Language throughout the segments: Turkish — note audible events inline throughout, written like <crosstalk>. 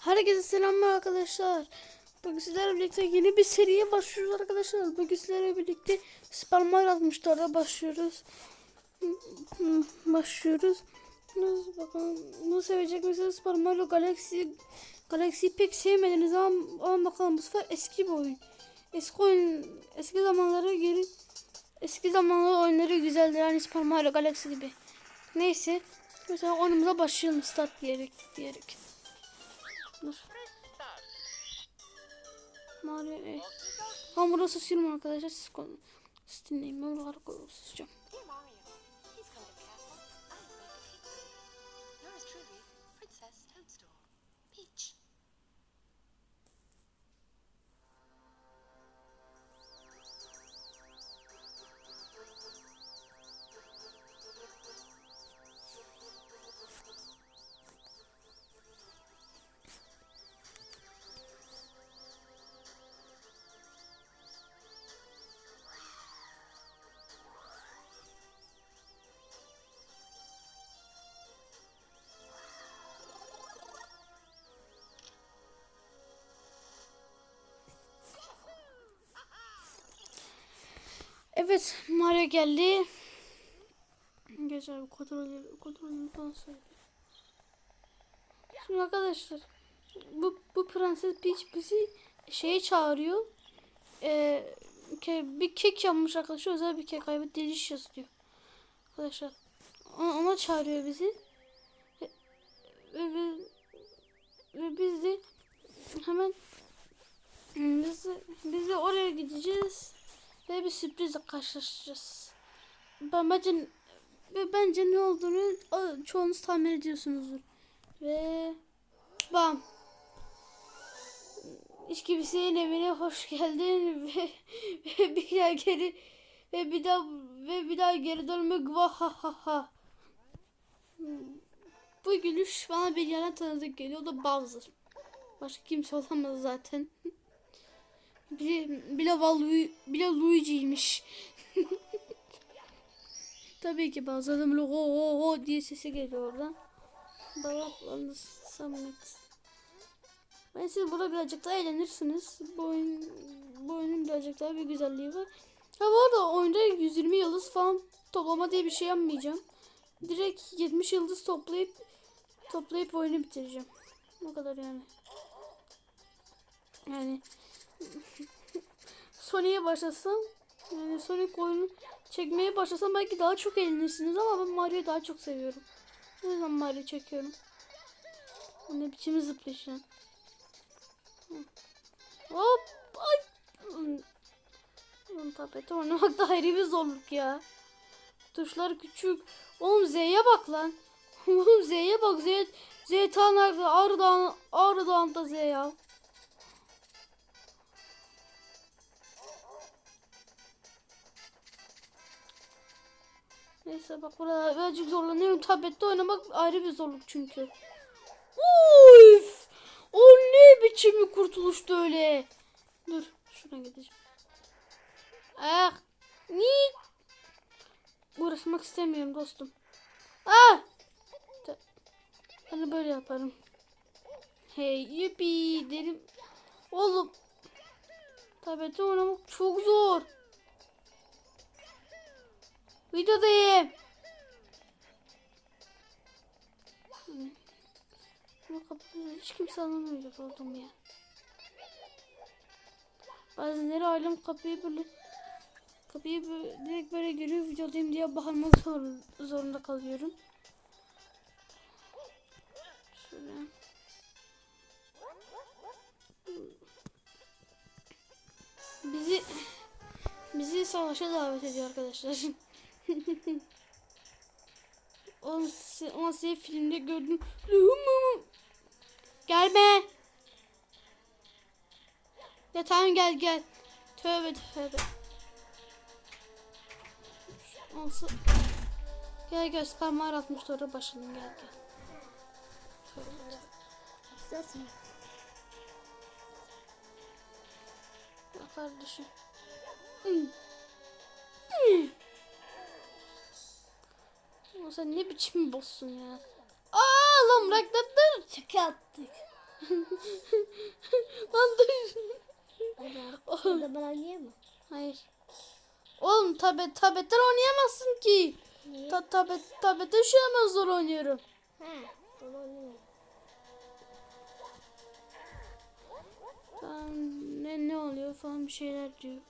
Herkese selamlar arkadaşlar. Bugün sizlerle birlikte yeni bir seriye başlıyoruz arkadaşlar. Bugün sizlerle birlikte Super Mario 64'e başlıyoruz. Başlıyoruz. Nasıl bakalım bunu sevecek misiniz? Super Galaxy Galaxy'yi pek sevmediniz ama, ama bakalım bu sefer eski bir oyun. Eski oyun eski zamanları geri eski zamanları oyunları güzeldi yani Super Galaxy gibi. Neyse. Mesela oyunumuza başlayalım start diyerek diyerek. Dur. Mario e. Ha burası silme arkadaşlar siz. Siz dinleyin ben buraları konuşacağım. Dear Evet Mario geldi. Geç abi kontrol kontrolünü falan söyle. Şimdi arkadaşlar bu, bu Prenses Peach bizi şeye çağırıyor. Ee, bir kek yapmış arkadaşlar özel bir kek kaybı delicious diyor. Arkadaşlar ona, ona çağırıyor bizi. Ve, ve, ve, ve biz de hemen biz de, biz de oraya gideceğiz ve bir sürprizle karşılaşacağız. Ben bence ve bence ne olduğunu çoğunuz tahmin ediyorsunuzdur. Ve bam. İş kimsenin evine hoş geldin <laughs> ve, ve bir daha geri ve bir daha ve bir daha geri dönmek vahahaha. Bu gülüş bana bir yana tanıdık geliyor o da Bowser. Başka kimse olamaz zaten. <laughs> Valu, bile Luigi'ymiş. <laughs> Tabii ki adam böyle o o o diye sesi geliyor oradan. Balaklarınız Samet. Ben siz burada birazcık daha eğlenirsiniz. Bu oyun, bu oyunun birazcık daha bir güzelliği var. Ha bu arada oyunda 120 yıldız falan toplama diye bir şey yapmayacağım. Direkt 70 yıldız toplayıp toplayıp oyunu bitireceğim. O kadar yani. Yani Sonic'e başlasam yani Sonic oyunu çekmeye başlasam belki daha çok eğlenirsiniz ama ben Mario'yu daha çok seviyorum. O yüzden Mario çekiyorum. O ne biçim zıplayış lan. Hı. Hop! Ay! Lan tablette oynamak da ayrı bir zorluk ya. Tuşlar küçük. Oğlum Z'ye bak lan. <laughs> Oğlum Z'ye bak. Z, Z ta nerede? Ağrı Dağı'nın Ağrı Dağı'nda Z ya. Neyse bak burada birazcık zorlanıyorum. Tablette oynamak ayrı bir zorluk çünkü. Uf! O ne biçim bir kurtuluştu öyle. Dur şuradan gideceğim. Ah! Ni? Uğraşmak istemiyorum dostum. Ah! De böyle yaparım. Hey yupi derim. Oğlum. Tablette oynamak çok zor. Videodayım. Hiç kimse anlamayacak oldum ya. Bazenleri ailem kapıyı böyle kapıyı böyle, direkt böyle görüyor videodayım diye bağırmak zor, zorunda kalıyorum. Şöyle. Bizi bizi savaşa davet ediyor arkadaşlar. <laughs> Onu size filmde gördüm. Gelme. Ya tamam gel gel. Tövbe tövbe. Olsun. Gel gel spamlar atmış orada başını gel gel. Kardeşim. Hmm. Hmm. Ulan sen ne biçim bir boss'sun ya. Aa lan bırak lan dur. Şaka yaptık. <laughs> Lan dur. O da ben oynayamam. Hayır. Oğlum tablet tabletten oynayamazsın ki. Niye? Ta tablet tablette şu an ben zor oynuyorum. He. Ben oynayamam. Tamam, ne ne oluyor falan bir şeyler diyor.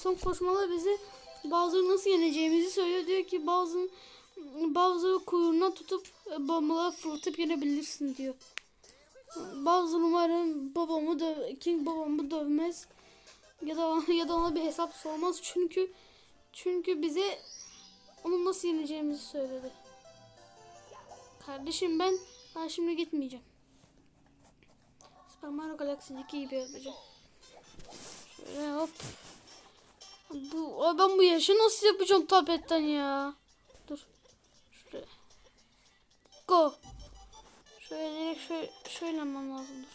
Son koşmalar bize Bowser'ı nasıl yeneceğimizi söylüyor. Diyor ki Bowser Bowser'ı kuyruğuna tutup e, bombaları fırlatıp yenebilirsin diyor. Bowser umarım babamı döv King babamı dövmez. Ya da <laughs> ya da ona bir hesap sormaz çünkü çünkü bize onu nasıl yeneceğimizi söyledi. Kardeşim ben ben şimdi gitmeyeceğim. Super Mario Galaxy'deki gibi yapacağım. Şöyle hop. Bu, ben bu yaşı nasıl yapacağım tabletten ya? Dur. Şuraya. Go. Şöyle direkt şöyle, şöyle yapmam lazım. Dur.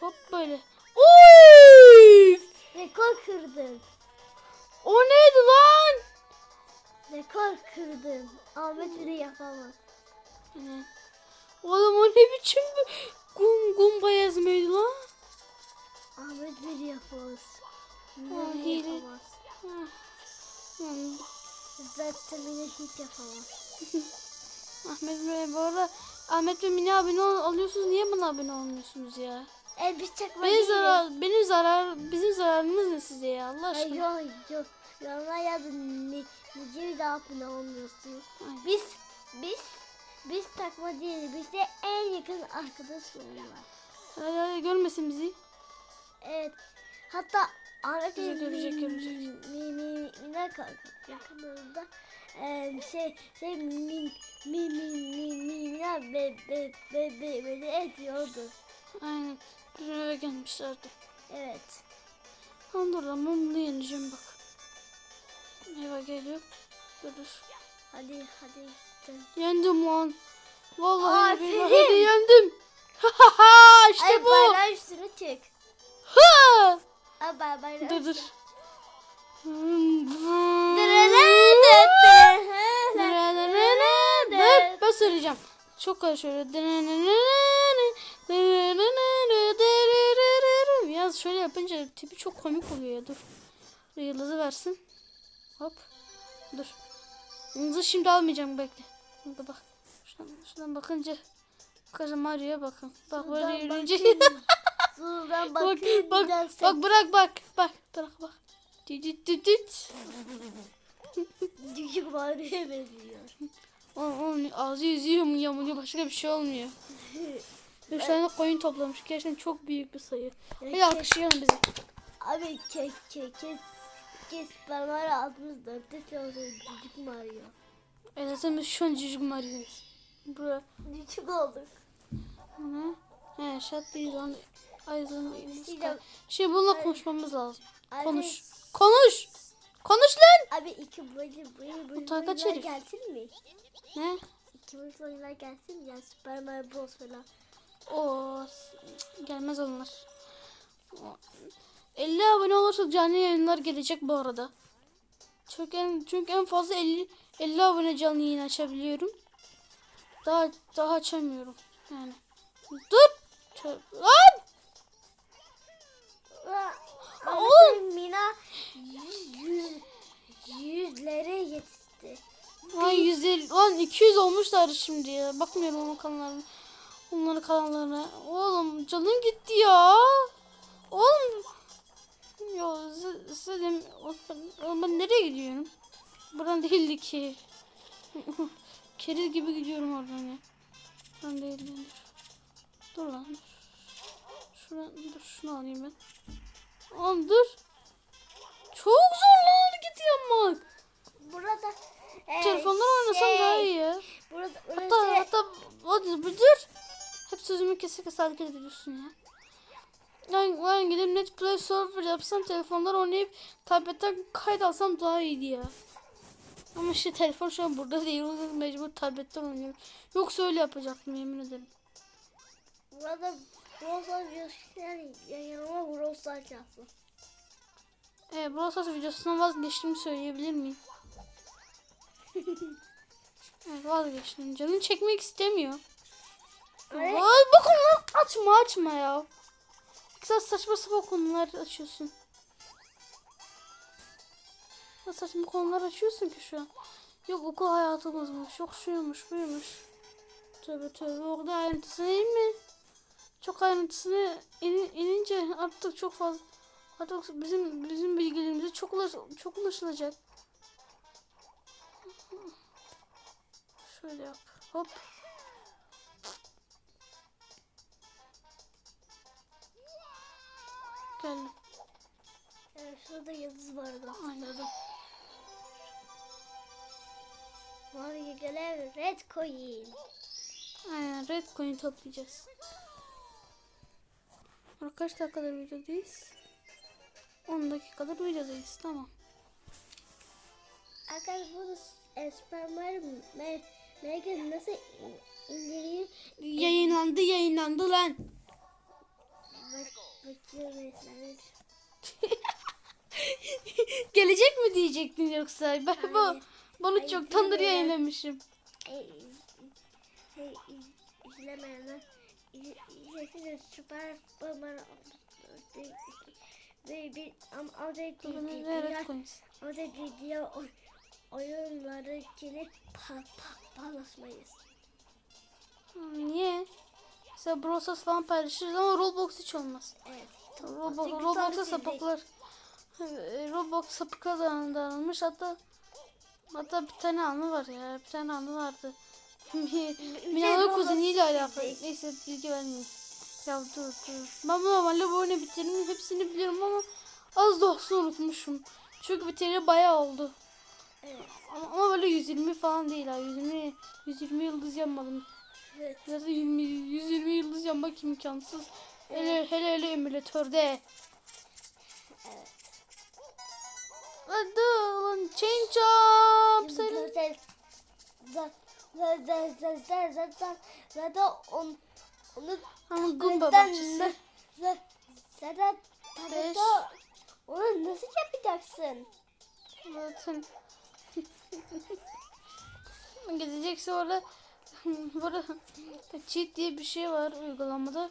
Hop böyle. Oy! Rekor kırdın. O neydi lan? Rekor kırdın. Ahmet bile yapamaz. Ee, Oğlum o ne biçim bir gum gumba yazmaydı lan? Ahmet bile yapamaz. Hile. yapamaz. Zaten Mine hiç yapamaz. <laughs> Ahmet Bey bu arada Ahmet ve Mine abone ol, alıyorsunuz niye bana abone olmuyorsunuz ya? E biz çakma Benim zarar, benim zarar, bizim zararımız ne size ya Allah Ay aşkına? yok yok. Yorumlar yazın. Ne, nice bir daha abone olmuyorsunuz. Ay. Biz biz biz takma değiliz. Biz de en yakın arkadaş oluyorlar. Hadi, hadi, görmesin bizi. Evet. Hatta Ahmet Görecek, görecek, görecek. Mi mi Mine kanalında eee şey şey mi mi mi mi mi Mine be be be be beni ediyordu. Aynen. Bir eve gelmişlerdi. Evet. Ben bunu yeneceğim bak. Eve geliyor. Dur. Hadi hadi. Yendim lan. Vallahi Aferin. de yendim. <laughs> Ha ha ha işte Ay bu. bayrağı üstüne çık. Ha! Ay bay bayrağı Dur dur. Dur, ben söyleyeceğim. Çok karışıyor. Yalnız şöyle yapınca tipi çok komik oluyor ya. Dur. Yıldızı versin. Hop. Dur. Yıldızı şimdi almayacağım bekle. Burada bak. Şuradan, şuradan bakınca. Bakacağım Mario'ya bakın. Bak böyle yürüyünce. Buradan bak bakayım. bak biraz bak bırak bak. Bak bırak bak. Düt düt düt düt. Küçük Mario'ya benziyor. Onun, onun ağzı yüzü yamuluyor başka bir şey olmuyor. <laughs> Üç tane koyun toplamış. Gerçekten çok büyük bir sayı. Hadi alkışlayalım bizi. Abi ke ke kes kes ben var ya 64'te çalışıyor küçük Mario. E zaten biz şu an cücük Mario'yuz. Bura. Küçük olduk. Ne? He şart değil lan. Ay lan. Şimdi- Şimdi bununla konuşmamız lazım. Konuş. Konuş. Konuş lan. Abi iki boyunca boyu boyu Utangaç oyunlar herif. gelsin mi? Ne? İki boyunca oyunlar gelsin mi? Yani Super Mario Bros falan. O gelmez onlar. O- 50 abone olursa canlı yayınlar gelecek bu arada. Çünkü en, çünkü en fazla 50 50 abone canlı yayın açabiliyorum. Daha daha açamıyorum. Yani. Dur. Tö- Lan! Oğlum! Mina yüz, yüz, yüzlere yetişti. Lan 150 lan 200 olmuşlar şimdi ya. Bakmıyorum onun kanallarına. Onların kanallarına. Oğlum canın gitti ya. Oğlum. Size dem- oğlum ben, ben nereye gidiyorum? Buradan değildi ki. <laughs> Keriz gibi gidiyorum oradan ya. Buradan değildi. Dur. Dur lan dur. Şuradan dur şunu alayım ben. Oğlum dur. Çok zor lan hareket yapmak. Burada e, Telefondan oynasam şey, daha iyi. Burada, Hatta burada hatta o dur. Hep sözümü kese kese hareket ediyorsun ya. Ben, ben gidip net play server yapsam telefonlar oynayıp tabletten kayıt alsam daha iyiydi ya. Ama işte telefon şu an burada değil. O yüzden mecbur tabletten oynuyorum. Yoksa öyle yapacaktım yemin ederim. burada Brawl Stars videosu yani yanıma Brawl Stars yaptım. Evet Brawl Stars videosundan vazgeçtiğimi söyleyebilir miyim? <laughs> Evet, vazgeçtim. Canım çekmek istemiyor. Evet. Ay bu konuları açma açma ya. Güzel saçma sapan konular açıyorsun. Ya saçma konular açıyorsun ki şu an. Yok okul hayatımızmış, yok şuymuş, buymuş. Tövbe tövbe o kadar ayrıntısına değil mi? Çok ayrıntısına in- inince artık çok fazla artık bizim bizim bilgilerimize çok ulaş- çok ulaşılacak. Şöyle yap. Hop. Geldim. Evet, şurada yıldız vardı. Anladım. Mavi görev red coin. Aynen red coin toplayacağız. Sonra Kaç dakikadır videodayız? 10 dakikadır videodayız. Tamam. Arkadaşlar bunu e, spermler me, Megan nasıl in- indiriyor? Yayınlandı yayınlandı lan. Bak, bakıyorum mesela. <laughs> Gelecek mi diyecektin yoksa? Ben bu bunu Hayır, çoktandır yayınlamışım. Şey, iz- izlemeyenler izlesiniz süper spermler ve bir ama o da o da değil diğer oy, oyunlarınkini pa, pa, paylaşmayız. Niye? Mesela Brosas falan paylaşırız ama Roblox hiç olmaz. Evet. Roblox, Roblox'ta tam sapıklar. e, Roblox sapıklar da dağılmış. Hatta hatta bir tane anı var ya. Bir tane anı vardı. <laughs> Roblox kuzeniyle alakalı. sildik. Neyse bilgi vermeyeyim. Ya dur dur. Ben normalde bu oyunu bitirdim. Hepsini biliyorum ama az da olsa unutmuşum. Çünkü bitireli bayağı oldu. Evet. Ama, ama böyle 120 falan değil ha. 120 120 yıldız yanmadım. Evet. Zaten 20, 120 yıldız yanmak imkansız. Hele hele hele emülatörde. Evet. Hadi lan change up. Senin. Zaten zaten zaten zaten zaten on onu Zaten bahçesi. zaten zaten onu nasıl yapacaksın? Zaten. <laughs> Gidecekse orada <laughs> burada cheat diye bir şey var uygulamada.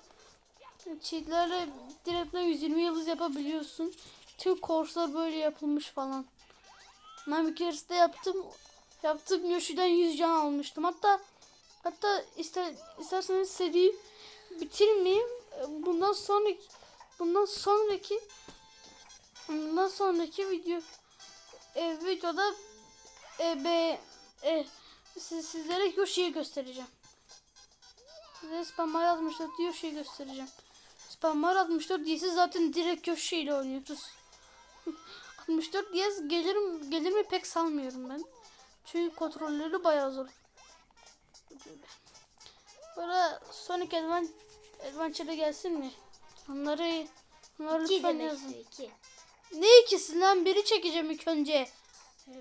Cheatlerle direkten 120 yıldız yapabiliyorsun. Tüm korslar böyle yapılmış falan. Ben bir keresinde yaptım. Yaptım Yoshi'den 100 can almıştım. Hatta hatta ister, isterseniz seriyi bitirmeyeyim. Bundan sonraki bundan sonraki bundan sonraki video e, videoda e, be, e, siz, sizlere Yoshi'yi göstereceğim. Size yazmışlar diye Yoshi'yi göstereceğim. Spamlar 64 diye siz zaten direkt Yoshi ile oynuyoruz. <laughs> 64 diye gelir, mi- gelir mi pek sanmıyorum ben. Çünkü kontrolleri bayağı zor. Böyle Sonic Advan- Adventure'a gelsin mi? Onları, onları İki lütfen yazın. istiyor, iki. Ne ikisinden biri çekeceğim ilk önce. Hı.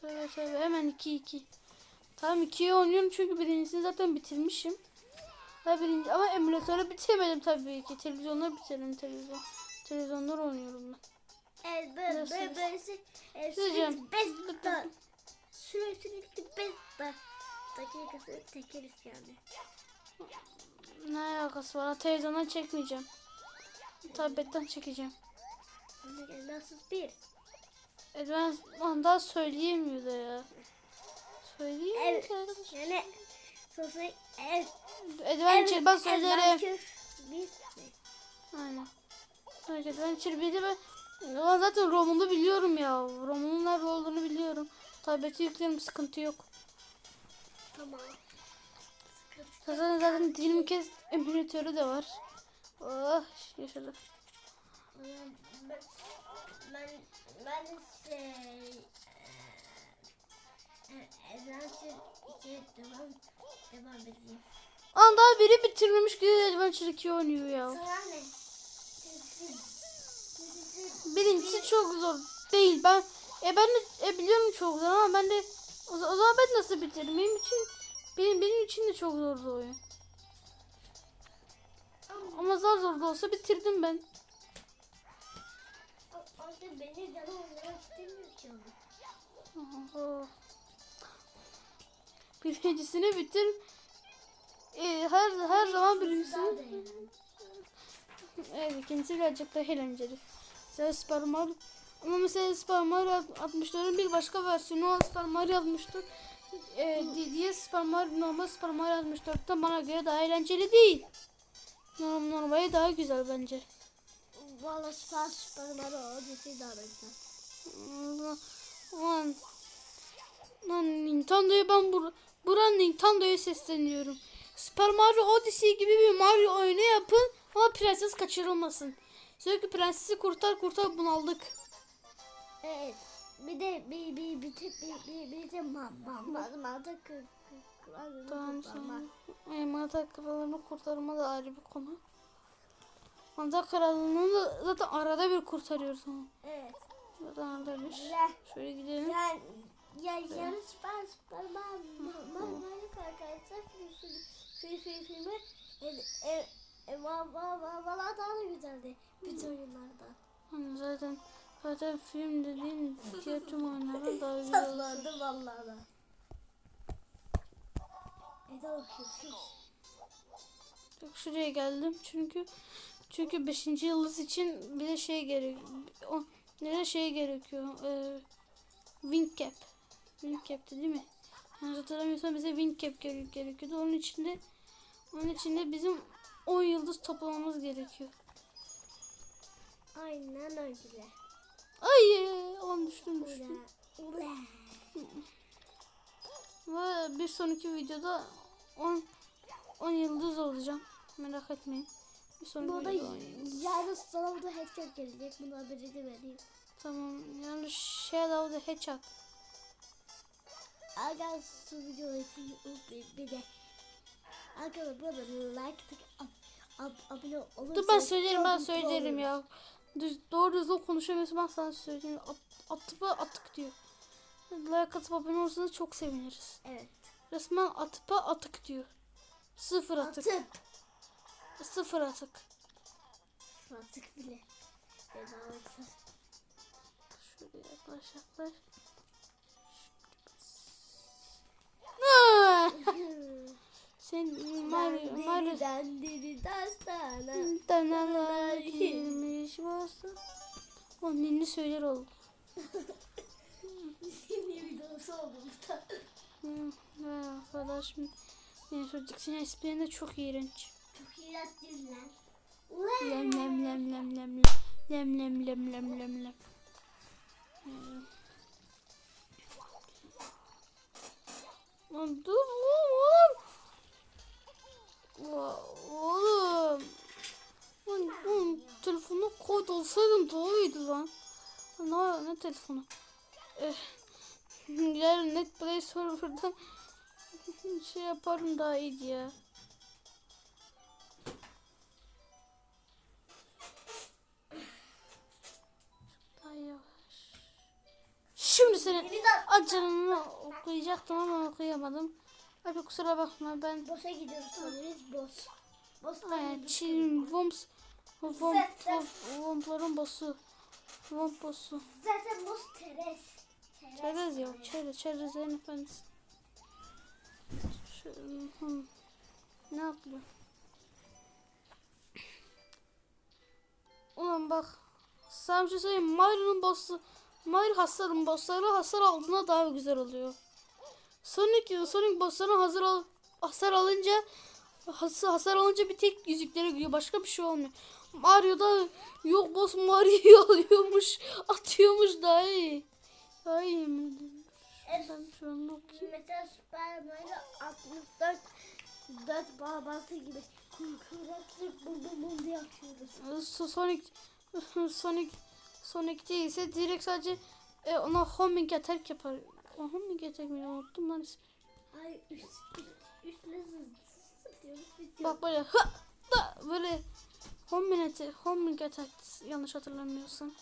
Tövbe tövbe hemen 2 2. Tamam 2'yi oynuyorum çünkü birincisini zaten bitirmişim. Ha, birinci, ama emülatörü bitirmedim tabii ki. Televizyonda bitirdim televizyon. Televizyonda oynuyorum ben. Evet böyle böyle böylesi e, Söyleyeceğim. sürekli beş da sürekli da dakikası tekeriz yani. Ne alakası var? Televizyondan çekmeyeceğim. Tabletten çekeceğim. Nasıl bir? E ben ondan söyleyemiyor da ya. Ki arkadaş. Yani sosyal evet. Adventure ben söylerim. Bir ne? Aynen. Adventure 1'i ben ben zaten ROM'unu biliyorum ya. ROM'unun nerede olduğunu biliyorum. Tableti yüklerim sıkıntı yok. Tamam. Zaten zaten 20 kez emülatörü de var. Oh yaşadım. Ben ben ben şey eee, Adventure 2 devam devam edeyim. Aa daha biri bitirmemiş gibi Adventure 2 oynuyor ya. Sonra ne? Birincisi çok zor değil. Ben e ben de e, biliyorum çok zor ama ben de o, o zaman ben nasıl bitiririm? Benim için benim, benim için de çok zordu oyun. Ama zar zor da olsa bitirdim ben. Orada beni canım oynamak istemiyor ki onu. Birincisini bitir. Ee, her her zaman birincisini. Evet ikincisi birazcık daha eğlenceli. Mesela Super Mario ama mesela Super Mario 64'ün bir başka versiyonu olan Super Mario 64 e, di- diye Super Mario normal Super Mario 64'ten bana göre daha eğlenceli değil. Norm, normali daha güzel bence. Valla Süper Süper Mario Odyssey daha da güzel. Ulan, ulan, lan Nintendo'ya ben bur buran Nintendo'ya sesleniyorum. Super Mario Odyssey gibi bir Mario oyunu yapın ama prenses kaçırılmasın. Sürekli prensesi kurtar kurtar bunaldık. Evet. Bir de bir bir bir bir bir bir de ma ma ma ma da kı kı Tamam kurtarma. E, Mada kralını kurtarma da ayrı bir konu. Mada kralını da zaten arada bir kurtarıyoruz ama. Evet. Zaten arada bir. Ya Şöyle gidelim. yani ya yarı Süper Süper Mario ma Mario arkadaşlar film film film filmi e e e va va va valla daha da güzeldi bütün oyunlardan. Zaten zaten film dediğin diğer tüm oyunlara daha güzel. Sallandı vallahi da. E de okuyorsun. Yok şuraya geldim çünkü çünkü 5. yıldız için bir de şey gerek o ne de şey gerekiyor. Ee, wing cap. Wing cap'ti değil mi? Yani hatırlamıyorsam bize wing cap gere- gerekiyordu. Onun için de onun için de bizim 10 yıldız toplamamız gerekiyor. Aynen öyle. Ay on düştüm düştüm. Ve bir sonraki videoda 10 10 yıldız olacağım. Merak etmeyin. Bir sonraki 10 yıldız. yarın sana da headshot gelecek. Bunu haberi de vereyim. Tamam. Yani Shadow the Hedgehog. Şu videoyu için bir, de Arkadaşlar burada like tık ab, ab, abone olursanız Dur ben söylerim ben söylerim ya. Düz, doğru düzgün konuşamıyorsun ben sana söyleyeyim. At, atıp atık diyor. Like atıp abone olursanız çok seviniriz. Evet. Resmen atıpa atık diyor. Sıfır atık. Atıp. Sıfır atık. Atık bile. Bedava. Şöyle yaklaş yaklaş. Sen Mario Mario Dandiri dastana. Danalar girmiş. O ninni söyler oldu. Yeni videosu oldu bu da. Hı, ve arkadaş yani çocuk senin esprilerin de çok iğrenç. Çok iğrenç değil lan. Lem lem lem lem lem lem lem lem lem lem lem. Dur oğlum. Va- Oğlum. Lan, lan telefonu koy olsaydın iyiydi lan. Ne, ne telefonu? Eh, Yarın net play server'dan <laughs> şey yaparım daha iyiydi ya. Şimdi senin acılını okuyacaktım ama okuyamadım. Abi kusura bakma ben boss'a gidiyoruz sanırız boss. Boss Ay, Çin Voms Vom Vom Vompların boss'u. Vomp boss'u. Zaten boss Teres. Çerez ya. Çerez. Çerezlerin efendisi. Şu, hı. Ne yapıyor? Ulan bak. Sana bir şey söyleyeyim. Mario'nun boss'u Mario hasarın bossları hasar aldığında daha güzel oluyor. Sonic, Sonic bossların hazır al, hasar alınca has, hasar alınca bir tek yüzüklere gidiyor. Başka bir şey olmuyor. Mario'da yok boss Mario'yu <laughs> alıyormuş. Atıyormuş daha iyi. Daha iyi ederim. Ben şu an okuyayım. Mesela Super Mario 64 4 babası gibi kuyruğu bum bum bum diye atıyoruz. So- Sonic <laughs> Sonic Sonic değilse direkt sadece e, ona homing attack yapar. Homing attack mi unuttum lan. Ay üst üst üstle. Bak böyle hı, da, böyle homing attack, homing attack yanlış hatırlamıyorsam.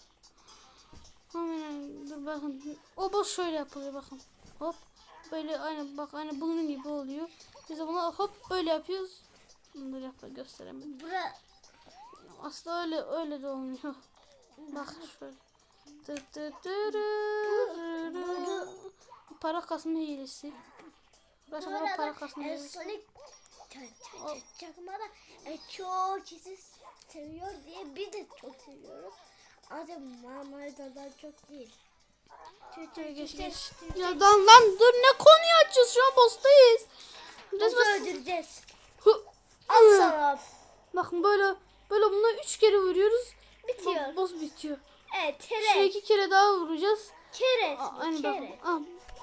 Homing dur bakın. O boss şöyle yapılıyor bakın. Hop böyle aynı bak aynı bunun gibi oluyor. Biz de buna hop böyle yapıyoruz. Dur yapma gösteremedim. Bura Aslında öyle öyle de olmuyor. Bak şöyle. Dı dı dı dı dı dı. Para kasma hilesi. Arkadaşlar Bu bana para arada e, ç- çakmada e, çok kişi seviyor diye biz de çok seviyoruz. Ancak Marmarita'dan çok değil. Tü- tü- Geç geç. Ya lan lan dur ne konuyu açıyoruz şu an boss'tayız. Nasıl öldüreceğiz? Al sana. Bakın böyle böyle buna üç kere vuruyoruz. Bitiyor. Bo- Boss bitiyor. Evet kere. iki kere daha vuracağız. Kere. Aa, Aynı bak. Kere. Aa,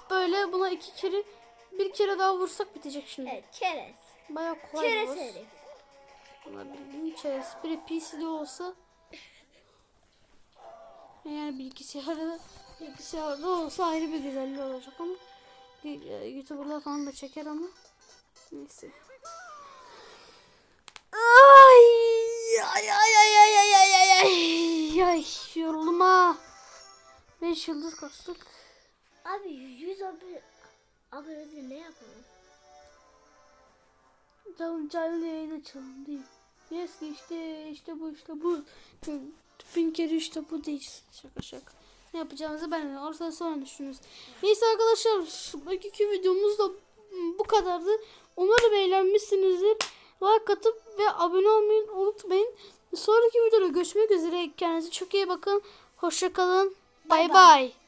böyle buna iki kere bir kere daha vursak bitecek şimdi. Evet kere. Bayağı kolay Kere boss. herif. Buna bildiğin çerez. Biri PC'de olsa yani bilgisayarda bilgisayarda olsa ayrı bir güzelliği olacak ama e, YouTuber'lar falan da çeker ama neyse. Ay ay ay ay ay ay ay ay ay ay yoruldum ha. 5 yıldız kastık. Abi 100 abone abonede ne yapalım? Canlı canlı yayın açalım değil. Yes ki işte işte bu işte bu. Bin kere işte bu değil. Şaka şaka. Ne yapacağımızı ben ortada sonra düşünürüz. Neyse arkadaşlar bugünkü videomuz da bu kadardı. Umarım eğlenmişsinizdir. Like atıp ve abone olmayı unutmayın. Sonraki videoda görüşmek üzere. Kendinize çok iyi bakın. Hoşçakalın. Bay. bay.